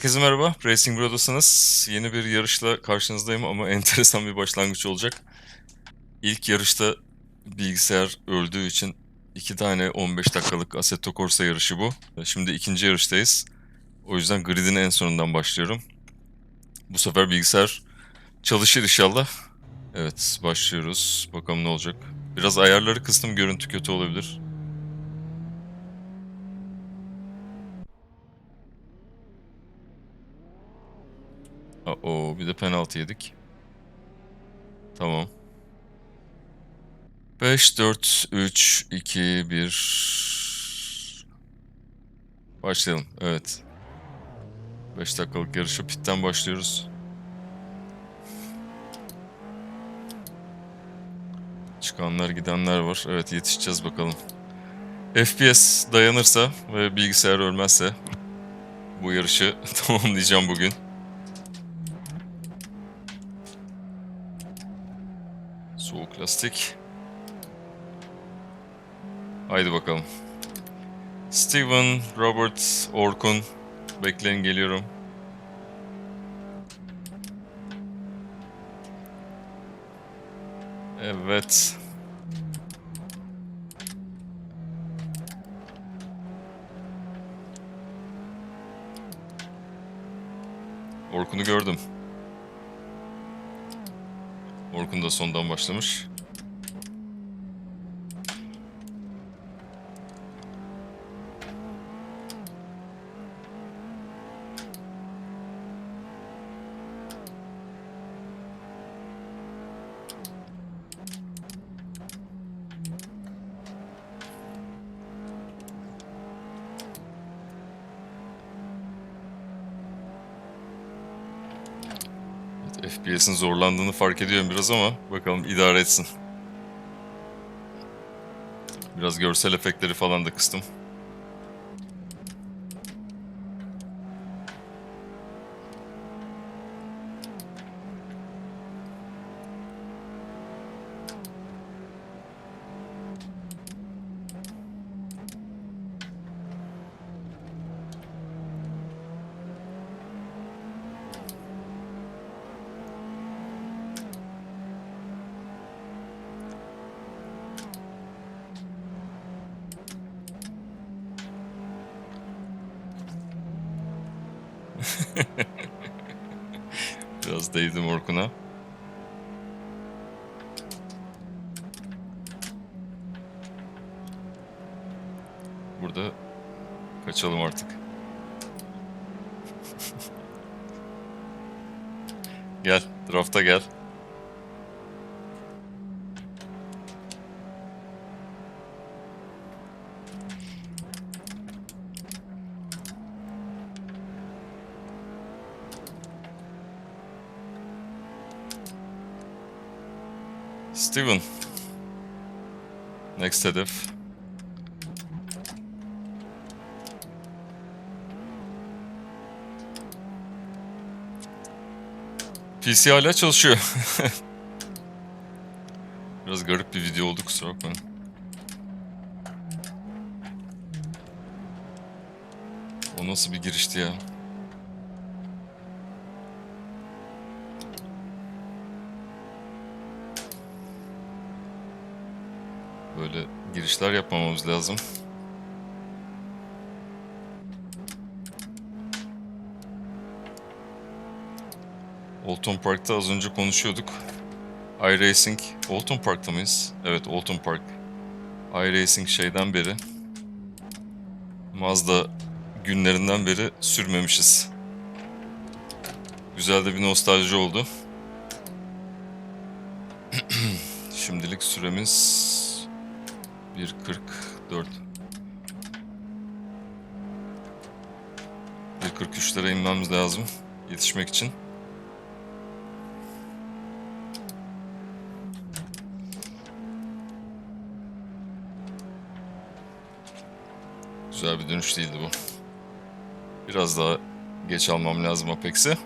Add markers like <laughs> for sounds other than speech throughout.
Herkese merhaba. Racing Bro'dasınız. Yeni bir yarışla karşınızdayım ama <laughs> enteresan bir başlangıç olacak. İlk yarışta bilgisayar öldüğü için iki tane 15 dakikalık Assetto Corsa yarışı bu. Şimdi ikinci yarıştayız. O yüzden gridin en sonundan başlıyorum. Bu sefer bilgisayar çalışır inşallah. Evet başlıyoruz. Bakalım ne olacak. Biraz ayarları kıstım görüntü kötü olabilir. Oo bir de penaltı yedik. Tamam. 5, 4, 3, 2, 1. Başlayalım. Evet. 5 dakikalık yarışa pitten başlıyoruz. Çıkanlar gidenler var. Evet yetişeceğiz bakalım. FPS dayanırsa ve bilgisayar ölmezse bu yarışı <laughs> tamamlayacağım bugün. Soğuk lastik. Haydi bakalım. Steven, Robert, Orkun. Bekleyin geliyorum. Evet. Orkun'u gördüm. Orkun da sondan başlamış. FPS'in zorlandığını fark ediyorum biraz ama bakalım idare etsin. Biraz görsel efektleri falan da kıstım. <laughs> Biraz değdim Orkun'a. Burada kaçalım artık. <laughs> gel, drafta gel. Steven. Next hedef. PC hala çalışıyor. <laughs> Biraz garip bir video oldu kusura bakmayın. O nasıl bir girişti ya? Girişler yapmamamız lazım. Olton Park'ta az önce konuşuyorduk. iRacing, Olton Park'ta mıyız? Evet, Olton Park. iRacing şeyden beri, Mazda günlerinden beri sürmemişiz. Güzel de bir nostalji oldu. <clears throat> Şimdilik süremiz 1.44 1.43'lere inmemiz lazım yetişmek için. Güzel bir dönüş değildi bu. Biraz daha geç almam lazım Apex'i.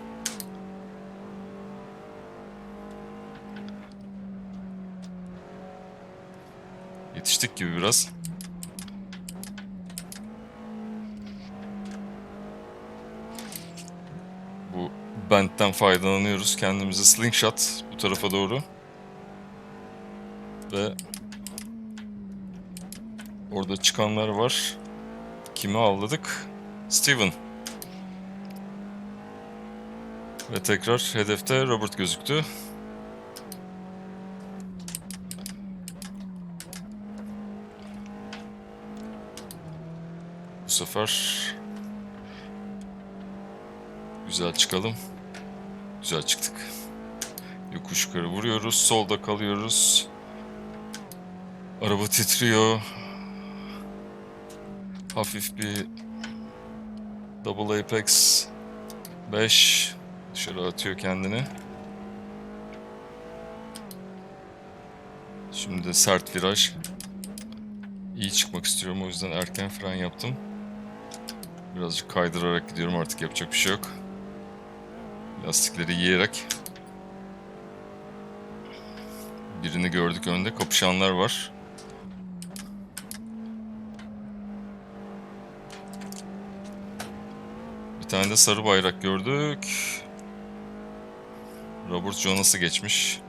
Yetiştik gibi biraz. bend'den faydalanıyoruz. Kendimize slingshot bu tarafa doğru. Ve orada çıkanlar var. Kimi avladık? Steven. Ve tekrar hedefte Robert gözüktü. Sefer güzel çıkalım. Güzel çıktık. Yokuş yukarı vuruyoruz. Solda kalıyoruz. Araba titriyor. Hafif bir Double Apex 5 dışarı atıyor kendini. Şimdi sert viraj. İyi çıkmak istiyorum o yüzden erken fren yaptım. Birazcık kaydırarak gidiyorum artık yapacak bir şey yok. Lastikleri yiyerek. Birini gördük önde kapışanlar var. Bir tane de sarı bayrak gördük. Robert Jonas'ı geçmiş.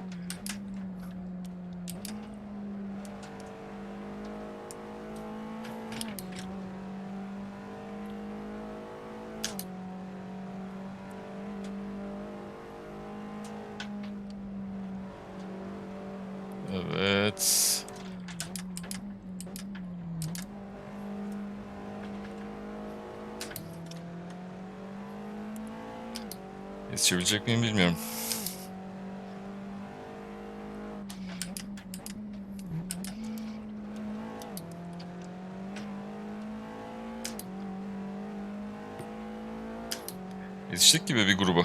Evet. Yetişebilecek miyim bilmiyorum. Yetiştik gibi bir gruba.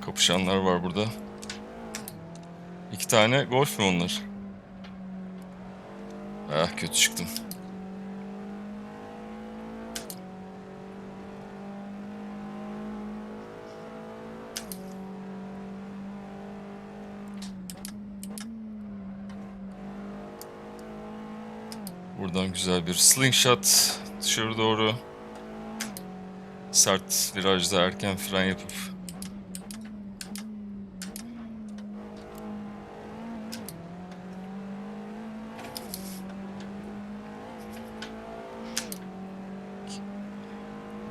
Kapışanlar var burada. İki tane golf mu onlar? Ah kötü çıktım. Buradan güzel bir slingshot dışarı doğru. Sert virajda erken fren yapıp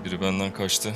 Biri benden kaçtı.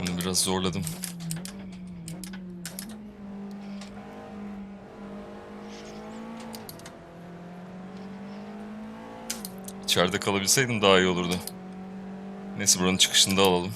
Onu biraz zorladım. İçeride kalabilseydim daha iyi olurdu. Neyse buranın çıkışını da alalım.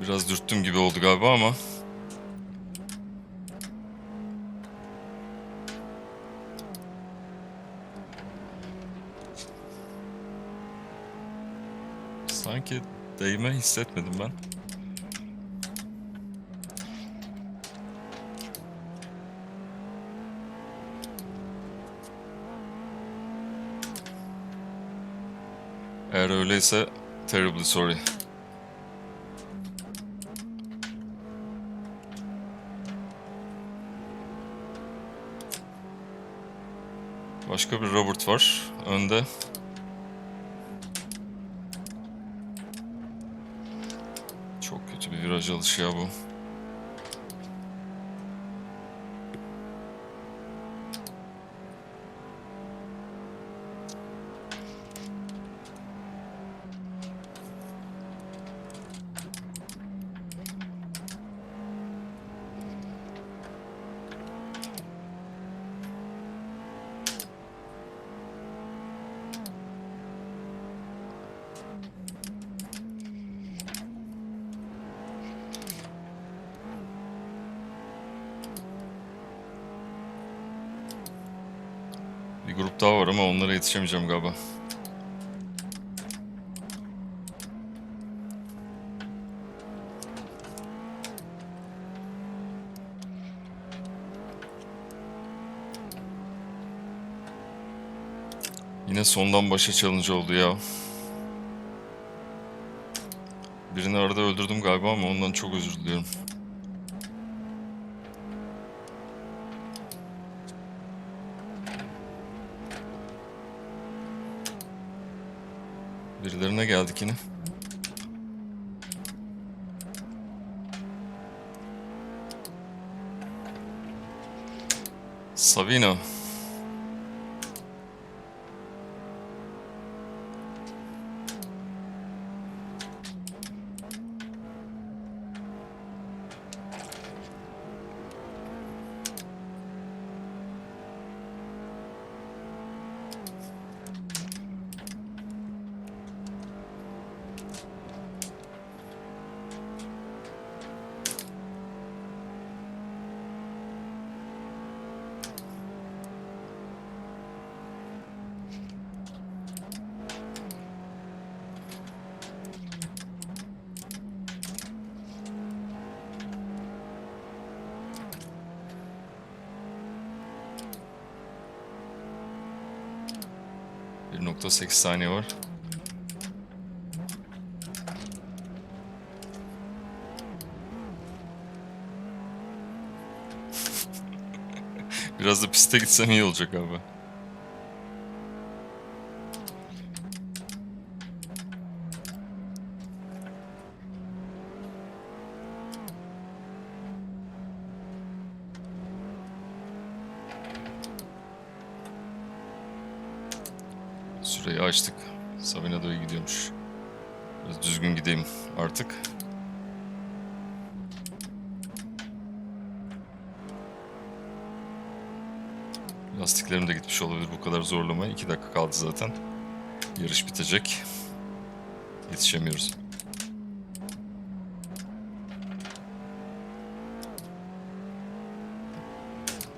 Biraz dürttüm gibi oldu galiba ama. Sanki değme hissetmedim ben. Eğer öyleyse terribly sorry. Başka bir Robert var önde. Çok kötü bir viraj alışı ya bu. Bir grup daha var ama onlara yetişemeyeceğim galiba. Yine sondan başa challenge oldu ya. Birini arada öldürdüm galiba ama ondan çok özür diliyorum. Birilerine geldik yine. Sabino. 1.8 saniye var. Biraz da piste gitsem iyi olacak abi. Düzgün gideyim artık. Lastiklerim de gitmiş olabilir bu kadar zorlama. 2 dakika kaldı zaten. Yarış bitecek. Yetişemiyoruz.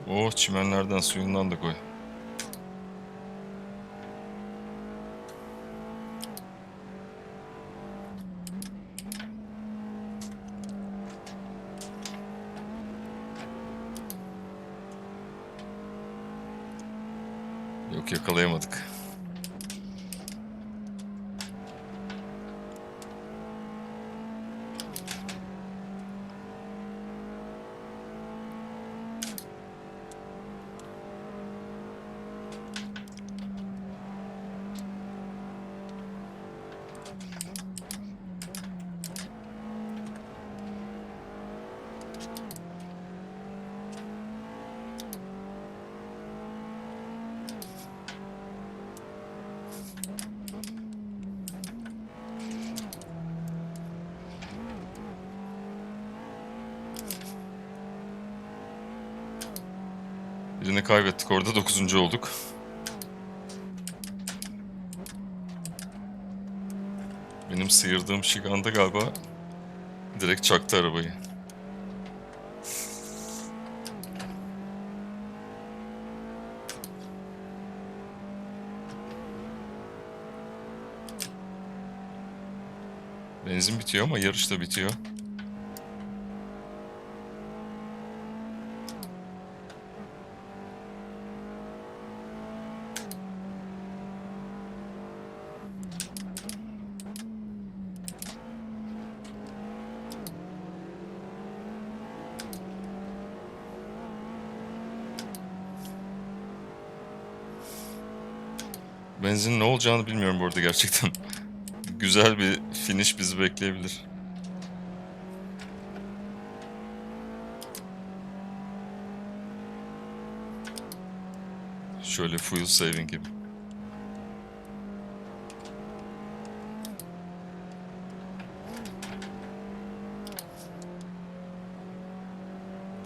Oh çimenlerden suyundan da koy. Yok yakalayamadık. Birini kaybettik orada. Dokuzuncu olduk. Benim sıyırdığım Şigan'da galiba direkt çaktı arabayı. Benzin bitiyor ama yarış da bitiyor. Benzinin ne olacağını bilmiyorum bu arada gerçekten. <laughs> Güzel bir finish bizi bekleyebilir. Şöyle fuel saving gibi.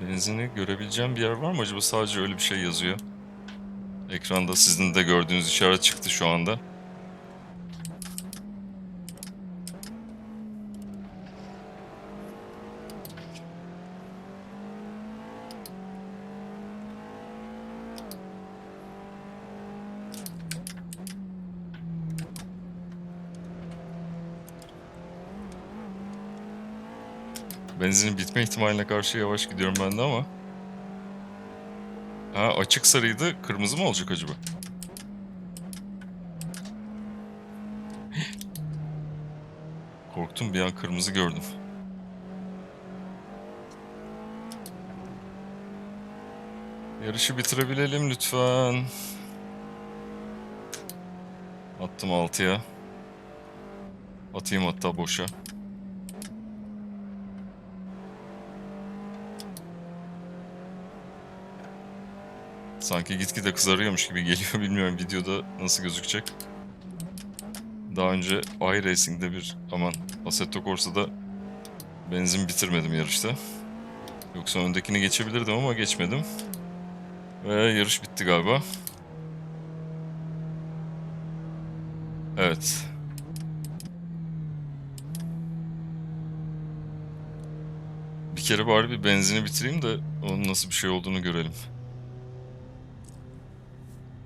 Benzini görebileceğim bir yer var mı acaba? Sadece öyle bir şey yazıyor. Ekranda sizin de gördüğünüz işaret çıktı şu anda. Benzin bitme ihtimaline karşı yavaş gidiyorum ben de ama Açık sarıydı. Kırmızı mı olacak acaba? Korktum bir an kırmızı gördüm. Yarışı bitirebilelim lütfen. Attım 6'ya. Atayım hatta boşa. Sanki gitgide kızarıyormuş gibi geliyor. <laughs> Bilmiyorum videoda nasıl gözükecek. Daha önce iRacing'de bir aman Assetto Corsa'da benzin bitirmedim yarışta. Yoksa öndekini geçebilirdim ama geçmedim. Ve yarış bitti galiba. Evet. Bir kere bari bir benzini bitireyim de onun nasıl bir şey olduğunu görelim.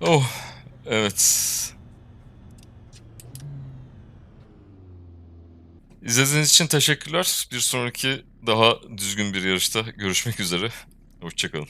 Oh, evet. İzlediğiniz için teşekkürler. Bir sonraki daha düzgün bir yarışta görüşmek üzere. Hoşçakalın.